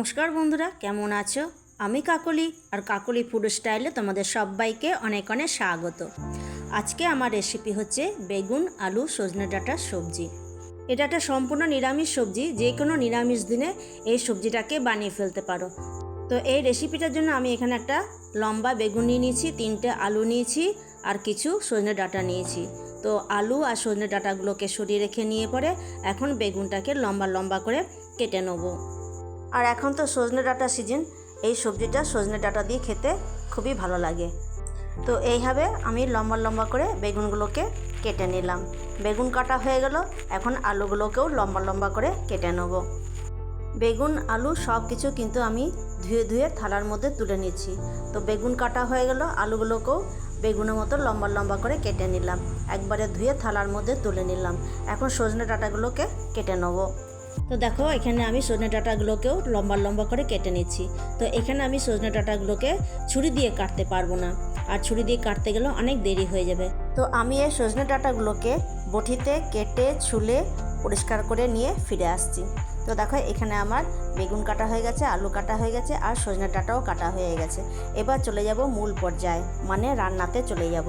নমস্কার বন্ধুরা, কেমন আছো? আমি কাকলি আর কাকলি ফুড স্টাইলে তোমাদের সবাইকে অনেক অনেক স্বাগত। আজকে আমার রেসিপি হচ্ছে বেগুন, আলু, সজনে ডাঁটার সবজি। এটা একটা সম্পূর্ণ নিরামিষ সবজি, যে কোনো নিরামিষ দিনে এই সবজিটাকে বানিয়ে ফেলতে পারো। তো এই রেসিপিটার জন্য আমি এখানে একটা লম্বা বেগুন নিয়ে নিয়েছি, তিনটে আলু নিয়েছি আর কিছু সজনে ডাঁটা নিয়েছি। তো আলু আর সজনে ডাঁটাগুলোকে সরিয়ে রেখে নিয়ে পরে এখন বেগুনটাকে লম্বা লম্বা করে কেটে নেব। আর এখন তো সজনে ডাঁটা সিজন এই সবজিটা সজনে ডাঁটা দিয়ে খেতে খুবই ভালো লাগে। তো এইভাবে আমি লম্বা লম্বা করে বেগুনগুলোকে কেটে নিলাম। বেগুন কাটা হয়ে গেল, এখন আলুগুলোকেও লম্বা লম্বা করে কেটে নেব। বেগুন, আলু সব কিছু কিন্তু আমি ধুয়ে ধুয়ে থালার মধ্যে তুলে নিচ্ছি। তো বেগুন কাটা হয়ে গেল, আলুগুলোকেও বেগুনের মতো লম্বা লম্বা করে কেটে নিলাম। একবারে ধুয়ে থালার মধ্যে তুলে নিলাম। এখন সজনে ডাঁটাগুলোকে কেটে নেব। তো দেখো, এখানে আমি সজনে ডাঁটাগুলোকেও লম্বা লম্বা করে কেটে নিচ্ছি। তো এখানে আমি সজনে ডাঁটাগুলোকে ছুরি দিয়ে কাটতে পারব না। আর ছুরি দিয়ে কাটতে গেলেও অনেক দেরি হয়ে যাবে। তো আমি এই সজনে ডাঁটাগুলোকে বটিতে কেটে, ছুলে পরিষ্কার করে নিয়ে ফিরে আসছি। তো দেখো, এখানে আমার বেগুন কাটা হয়ে গেছে, আলু কাটা হয়ে গেছে, আর সজনে ডাঁটাও কাটা হয়ে গেছে। এবার চলে যাব মূল পর্যায়ে মানে রান্নাতে চলে যাব।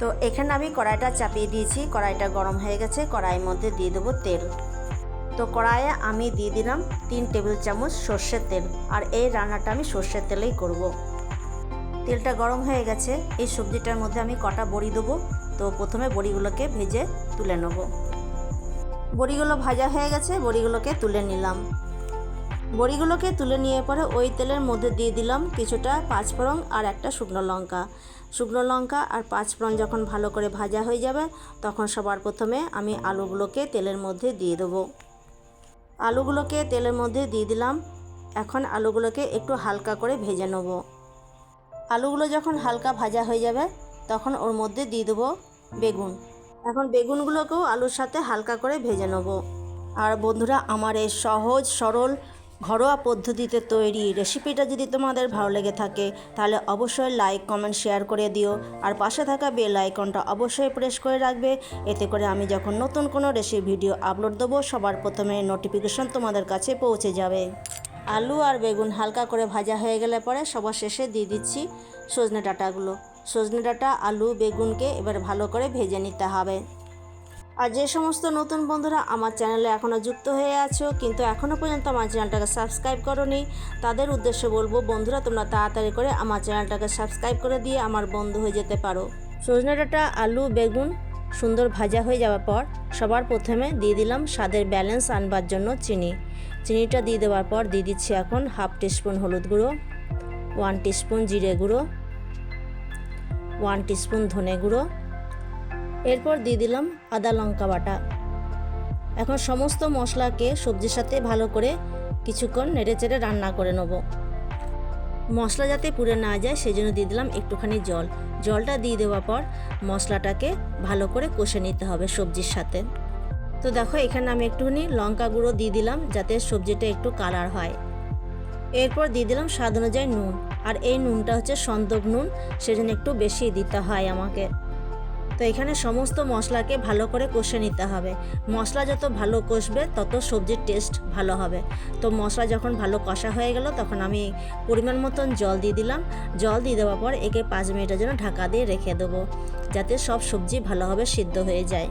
তো এখানে আমি কড়াইটা চাপিয়ে দিয়েছি, কড়াইটা গরম হয়ে গেছে, কড়াইয়ের মধ্যে দিয়ে দেবো তেল। তো কড়াইয়ে আমি দিয়ে দিলাম তিন টেবিল চামচ সর্ষের তেল আর এই রান্নাটা আমি সর্ষের তেলেই করব। তেলটা গরম হয়ে গেছে, এই সবজিটার মধ্যে আমি কটা বড়ি দেবো। তো প্রথমে বড়িগুলোকে ভেজে তুলে নেব। বড়িগুলো ভাজা হয়ে গেছে, বড়িগুলোকে তুলে নিলাম। বড়িগুলোকে তুলে নিয়ে পরে ওই তেলের মধ্যে দিয়ে দিলাম কিছুটা পাঁচফোড়ন আর একটা শুকনো লঙ্কা। শুকনো লঙ্কা আর পাঁচফোড়ন যখন ভালো করে ভাজা হয়ে যাবে, তখন সবার প্রথমে আমি আলুগুলোকে তেলের মধ্যে দিয়ে দেবো। আলুগুলোকে তেলের মধ্যে দিয়ে দিলাম। এখন আলুগুলোকে একটু হালকা করে ভেজে নেব। আলুগুলো যখন হালকা ভাজা হয়ে যাবে, তখন ওর মধ্যে দিয়ে দেবো বেগুন। এখন বেগুনগুলোকেও আলুর সাথে হালকা করে ভেজে নেব। আর বন্ধুরা, আমার এই সহজ সরল ঘরোয়া পদ্ধতিতে তৈরি রেসিপিটা যদি তোমাদের ভালো লেগে থাকে, তাহলে অবশ্যই লাইক কমেন্ট শেয়ার করে দিও। আর পাশে থাকা বেল আইকনটা অবশ্যই প্রেস করে রাখবে। এতে করে আমি যখন নতুন কোনো রেসিপি ভিডিও আপলোড দেবো, সবার প্রথমে নোটিফিকেশন তোমাদের কাছে পৌঁছে যাবে। আলু আর বেগুন হালকা করে ভাজা হয়ে গেলে পরে সবার শেষে দিয়ে দিচ্ছি সজনে ডাঁটাগুলো। সজনে ডাঁটা, আলু, বেগুনকে এবার ভালো করে ভেজে নিতে হবে। আর যে সমস্ত নতুন বন্ধুরা আমার চ্যানেলে এখনও যুক্ত হয়ে আছো, কিন্তু এখনও পর্যন্ত আমার চ্যানেলটাকে সাবস্ক্রাইব করনি, তাদের উদ্দেশ্যে বলব, বন্ধুরা, তোমরা তাড়াতাড়ি করে আমার চ্যানেলটাকে সাবস্ক্রাইব করে দিয়ে আমার বন্ধু হয়ে যেতে পারো। সজনে ডাঁটা, আলু, বেগুন, সুন্দর ভাজা হয়ে যাওয়ার পর সবার প্রথমে দিয়ে দিলাম স্বাদের ব্যালেন্স আনবার জন্য চিনি। চিনিটা দিয়ে দেওয়ার পর দিয়ে দিচ্ছি এখন হাফ টিস্পুন হলুদ গুঁড়ো, ওয়ান টিস্পুন জিরে গুঁড়ো, ওয়ান টিস্পুন ধনে গুঁড়ো এরপর দিয়ে দিলাম আদা লঙ্কা বাটা। এখন সমস্ত মশলাকে সবজির সাথে ভালো করে কিছুক্ষণ নেড়ে চেড়ে রান্না করে নেব। মশলা যাতে পুড়ে না যায় সেই জন্য দিয়ে দিলাম একটুখানি জল। জলটা দিয়ে দেওয়ার পর মশলাটাকে ভালো করে কষে নিতে হবে সবজির সাথে। তো দেখো, এখানে আমি একটুখানি লঙ্কা গুঁড়ো দিয়ে দিলাম যাতে সবজিটা একটু কালার হয়। এরপর দিয়ে দিলাম স্বাদ অনুযায়ী নুন। আর এই নুনটা হচ্ছে সন্দক নুন, সেজন্য একটু বেশি দিতে হয় আমাকে। তো এখানে সমস্ত মশলাকে ভালো করে কষে নিতে হবে। মশলা যত ভালো কষবে, তত সবজির টেস্ট ভালো হবে। তো মশলা যখন ভালো কষা হয়ে গেল, তখন আমি পরিমাণ মতন জল দিয়ে দিলাম। জল দিয়ে দেওয়ার পর একে পাঁচ মিনিটের জন্য ঢাকা দিয়ে রেখে দেবো, যাতে সব সবজি ভালোভাবে সিদ্ধ হয়ে যায়।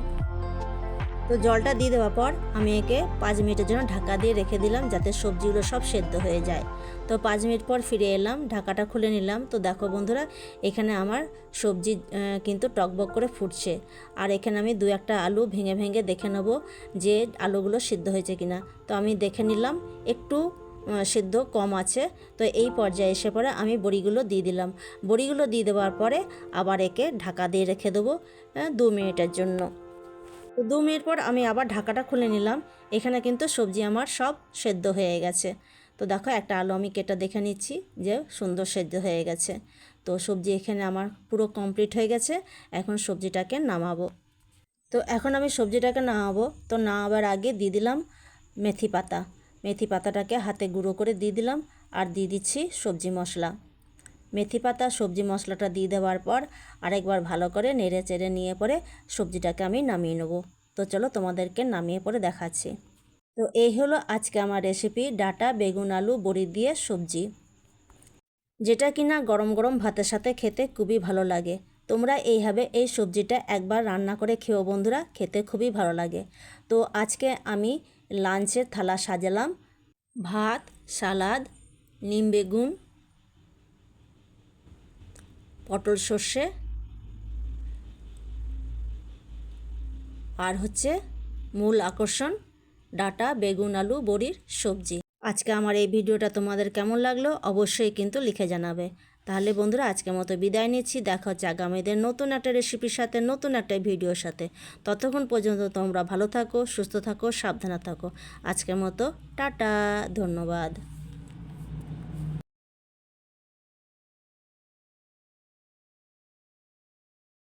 তো জলটা দিয়ে দেওয়ার পর আমি একে পাঁচ মিনিটের জন্য ঢাকা দিয়ে রেখে দিলাম যাতে সবজিগুলো সব সেদ্ধ হয়ে যায়। তো পাঁচ মিনিট পর ফিরে এলাম, ঢাকাটা খুলে নিলাম। তো দেখো বন্ধুরা, এখানে আমার সবজি কিন্তু টকবক করে ফুটছে। আর এখানে আমি দু একটা আলু ভেঙে ভেঙে দেখে নেব যে আলুগুলো সিদ্ধ হয়েছে কিনা। তো আমি দেখে নিলাম, একটু সিদ্ধ কম আছে। তো এই পর্যায়ে এসে পরে আমি বড়িগুলো দিয়ে দিলাম। বড়িগুলো দিয়ে দেওয়ার পরে আবার একে ঢাকা দিয়ে রেখে দেবো দু মিনিটের জন্য। তো দু মিনিট পর আমি আবার ঢাকাটা খুলে নিলাম। এখানে কিন্তু সবজি আমার সব সেদ্ধ হয়ে গেছে। তো দেখো, একটা আলু আমি কেটে দেখে নিচ্ছি যে সুন্দর সেদ্ধ হয়ে গেছে। তো সবজি এখানে আমার পুরো কমপ্লিট হয়ে গেছে। এখন সবজিটাকে নামাবো। তো এখন আমি সবজিটাকে নামাবো। তো নামাবার আগে দিয়ে দিলাম মেথি পাতা। মেথি পাতাটাকে হাতে গুঁড়ো করে দিয়ে দিলাম। আর দিয়ে দিচ্ছি সবজি মশলা। মেথি পাতা, সবজি মশলাটা দিয়ে দেওয়ার পর আরেকবার ভালো করে নেড়ে চেড়ে নিয়ে পরে সবজিটাকে আমি নামিয়ে নেব। তো চলো তোমাদেরকে নামিয়ে পরে দেখাচ্ছি। তো এই হলো আজকে আমার রেসিপি ডাটা, বেগুন, আলু, বড়ি দিয়ে সবজি। যেটা কিনা গরম গরম ভাতের সাথে খেতে খুবই ভালো লাগে। তোমরা এইভাবে এই সবজিটা একবার রান্না করে খেও বন্ধুরা খেতে খুবই ভালো লাগে। তো আজকে আমি লাঞ্চের থালা সাজালাম। ভাত, সালাদ, নিম বেগুন পটল সর্ষে। আর হচ্ছে মূল আকর্ষণ, ডাটা, বেগুন, আলু, বড়ির সবজি। আজকে আমার এই ভিডিওটা তোমাদের কেমন লাগল অবশ্যই কিন্তু লিখে জানাবে। তাহলে বন্ধুরা আজকের মতো বিদায় নিচ্ছি। দেখা হচ্ছে আগামীদের নতুন একটা রেসিপির সাথে, নতুন একটা ভিডিওর সাথে। ততক্ষণ পর্যন্ত তোমরা ভালো থাকো, সুস্থ থাকো, সাবধানে থাকো। আজকের মতো, টাটা, ধন্যবাদ।